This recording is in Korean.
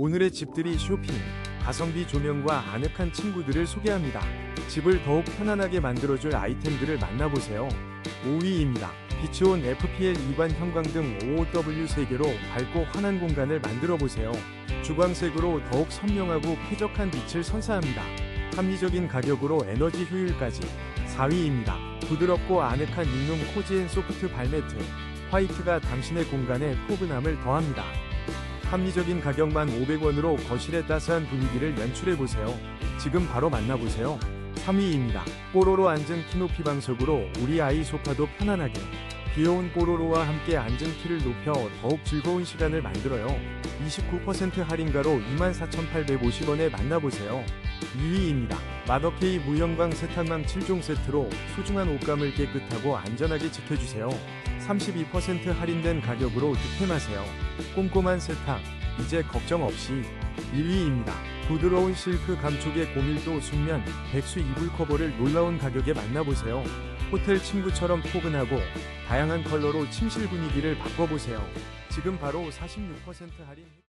오늘의 집들이 쇼핑, 가성비 조명과 아늑한 친구들을 소개합니다. 집을 더욱 편안하게 만들어줄 아이템들을 만나보세요. 5위입니다. 빛이 온 FPL 2관 형광등 5W 3개로 밝고 환한 공간을 만들어 보세요. 주광색으로 더욱 선명하고 쾌적한 빛을 선사합니다. 합리적인 가격으로 에너지 효율까지 4위입니다. 부드럽고 아늑한 익룸 코지앤 소프트 발매트 화이트가 당신의 공간에 포근함을 더합니다. 합리적인 가격만 500원으로 거실의 따스한 분위기를 연출해보세요. 지금 바로 만나보세요. 3위입니다. 뽀로로 앉은 키높이 방석으로 우리 아이 소파도 편안하게 귀여운 뽀로로와 함께 앉은 키를 높여 더욱 즐거운 시간을 만들어요. 29% 할인가로 24,850원에 만나보세요. 2위입니다. 마더케이 무형광 세탁망 7종 세트로 소중한 옷감을 깨끗하고 안전하게 지켜주세요. 32% 할인된 가격으로 득템하세요. 꼼꼼한 세탁, 이제 걱정 없이 1위입니다. 부드러운 실크 감촉의 고밀도 숙면, 백수 이불 커버를 놀라운 가격에 만나보세요. 호텔 침구처럼 포근하고 다양한 컬러로 침실 분위기를 바꿔보세요. 지금 바로 46% 할인.